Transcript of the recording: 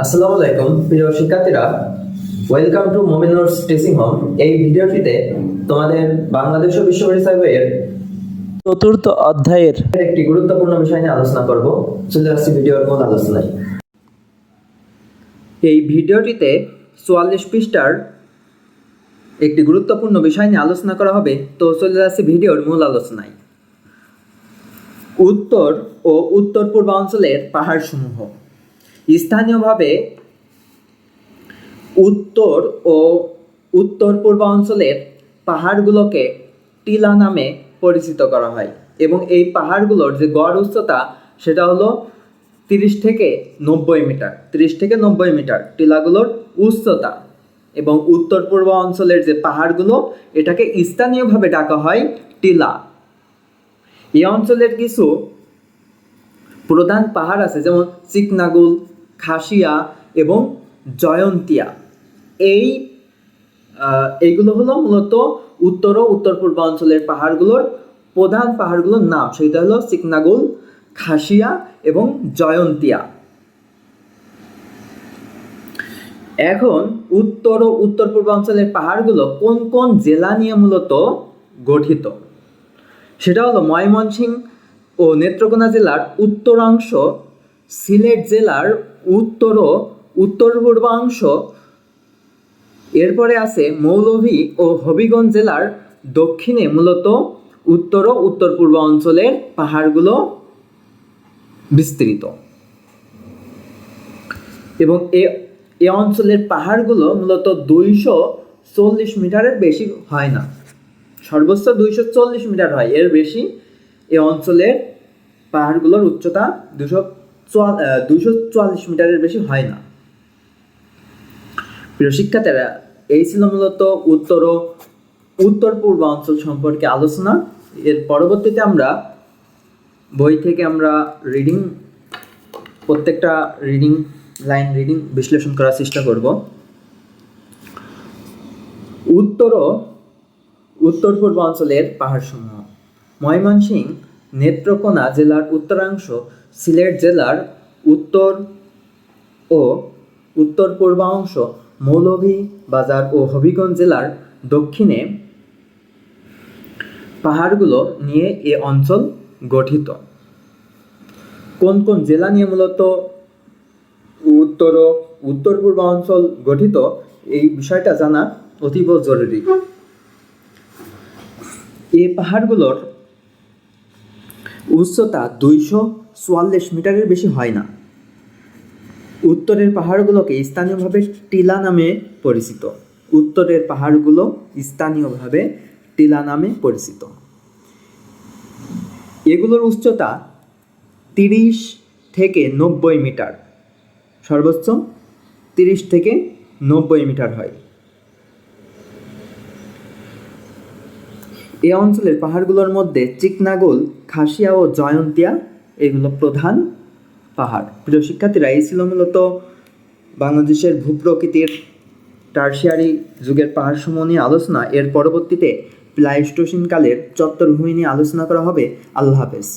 আসসালামু আলাইকুম, প্রিয় শিক্ষার্থীরা। Welcome to Mominur's teaching home এই ভিডিওটিতে তোমাদের বাংলাদেশ ও বিশ্ব পরিচয় চতুর্থ অধ্যায়ের একটি গুরুত্বপূর্ণ বিষয় নিয়ে আলোচনা করব। চলে আসছি ভিডিওর মূল আলোচনায়। এই ভিডিওটিতে চুয়াল্লিশ পৃষ্ঠার একটি গুরুত্বপূর্ণ বিষয় নিয়ে আলোচনা করা হবে। তো চলে যাচ্ছি ভিডিওর মূল আলোচনায়। উত্তর ও উত্তর পূর্বাঞ্চলের পাহাড়সমূহ। স্থানীয়ভাবে উত্তর ও উত্তর পূর্বাঞ্চলের পাহাড়গুলোকে টিলা নামে পরিচিত করা হয় এবং এই পাহাড়গুলোর যে গড় উচ্চতা সেটা হলো তিরিশ থেকে নব্বই মিটার। তিরিশ থেকে নব্বই মিটার টিলাগুলোর উচ্চতা এবং উত্তর পূর্ব অঞ্চলের যে পাহাড়গুলো এটাকে স্থানীয়ভাবে ডাকা হয় টিলা। এই অঞ্চলের কিছু প্রধান পাহাড় আছে যেমন চিকনাগুল খাসিয়া এবং জয়ন্তিয়া। এই এইগুলো হলো মূলত উত্তর ও উত্তর পূর্বাঞ্চলের পাহাড়গুলোর প্রধান পাহাড়গুলোর নাম। সেটা হলো চিকনাগুল খাসিয়া এবং জয়ন্তিয়া। এখন উত্তর ও উত্তর পূর্বাঞ্চলের পাহাড়গুলো কোন কোন জেলা নিয়ে মূলত গঠিত? সেটা হলো ময়মনসিংহ ও নেত্রকোনা জেলার উত্তরাংশ, সিলেট জেলার উত্তর ও উত্তর পূর্বাংশ এরপরে আছে মৌলভী ও হবিগঞ্জ জেলার দক্ষিণে মূলত উত্তর ও উত্তর পূর্ব অঞ্চলের পাহাড়গুলো বিস্তৃত। এবং এ এ অঞ্চলের পাহাড়গুলো মূলত দুইশো চল্লিশ মিটারের বেশি হয় না। সর্বোচ্চ দুইশো চল্লিশ মিটার হয়। এর বেশি এ অঞ্চলের পাহাড়গুলোর উচ্চতা দুশো চুয়াল্লিশ মিটারের বেশি হয় না। প্রিয় শিক্ষার্থীরা, এই ছিল মূলত উত্তর ও উত্তর পূর্ব অঞ্চল সম্পর্কে আলোচনা। এর পরবর্তীতে আমরা বই থেকে আমরা রিডিং প্রত্যেকটা রিডিং লাইন রিডিং বিশ্লেষণ করার চেষ্টা করব। উত্তর ও উত্তর পূর্ব অঞ্চলের পাহাড়সমূহ। ময়মনসিংহ নেত্রকোনা জেলার উত্তরাংশ, সিলেট জেলার উত্তর ও উত্তর পূর্বাংশ, মৌলভী বাজার ও হবিগঞ্জ জেলার দক্ষিণে পাহাড়গুলো নিয়ে এ অঞ্চল গঠিত। কোন কোন জেলা নিয়ে মূলত উত্তর ও উত্তর পূর্বাঞ্চল গঠিত, এই বিষয়টা জানা অতীব জরুরি। এই পাহাড়গুলোর উচ্চতা দুইশো চুয়াল্লিশ মিটারের বেশি হয় না। উত্তরের পাহাড়গুলোকে স্থানীয়ভাবে টিলা নামে পরিচিত। উত্তরের পাহাড়গুলো স্থানীয়ভাবে টিলা নামে পরিচিত। এগুলোর উচ্চতা তিরিশ থেকে নব্বই মিটার। সর্বোচ্চ তিরিশ থেকে নব্বই মিটার হয়। এই অঞ্চলের পাহাড়গুলোর মধ্যে চিকনাগোল, খাসিয়া ও জয়ন্তিয়া এগুলো প্রধান পাহাড়। প্রিয় শিক্ষার্থীরা, এই ছিল মূলত বাংলাদেশের ভূপ্রকৃতির টার্সিয়ারি যুগের পাহাড়সমূহ নিয়ে আলোচনা। এর পরবর্তীতে প্লাইস্টোসিনকালের চত্বরভূমি নিয়ে আলোচনা করা হবে। আল্লাহ হাফেজ।